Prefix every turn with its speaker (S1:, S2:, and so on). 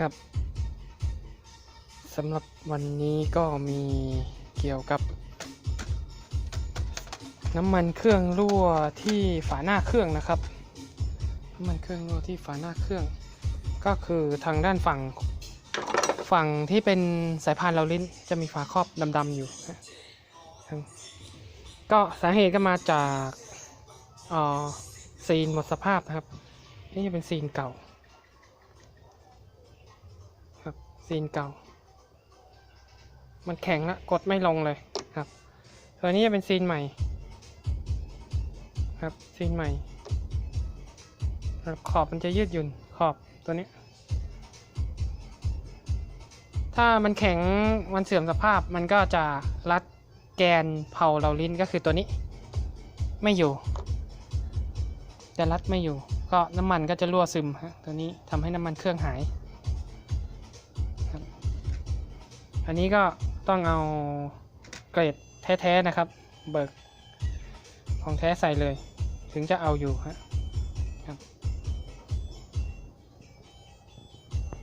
S1: ครับสำหรับวันนี้ก็มีเกี่ยวกับ น้ำมันเครื่องรั่วที่ฝาหน้าเครื่องนะครับ น้ำมันเครื่องรั่วที่ฝาหน้าเครื่อง ก็คือทางด้านฝั่งฝั่งที่เป็นสายพานเราลิ้นจะมีฝาครอบดำๆอยู่ ก็สาเหตุก็มาจากออซีนหมดสภาพนะครับ นี่จะเป็นซีนเก่า ซีนเก่า มันแข็งละกดไม่ลงเลยครับตัวนี้จะเป็นซีนใหม่ ครับซีนใหม่ขอบมันจะยืดหยุ่นขอบตัวนี้ ถ้ามันแข็งมันเสื่อมสภาพมันก็จะรัดแกนเผาเราลิ้นก็คือตัวนี้ ไม่อยู่จะรัดไม่อยู่ ก็น้ำมันก็จะรั่วซึมฮะตัวนี้ทำให้น้ำมันเครื่องหาย อันนี้ก็ต้องเอาเกรดแท้ๆนะครับ เบิกของแท้ใส่เลย ถึงจะเอาอยู่ฮะครับ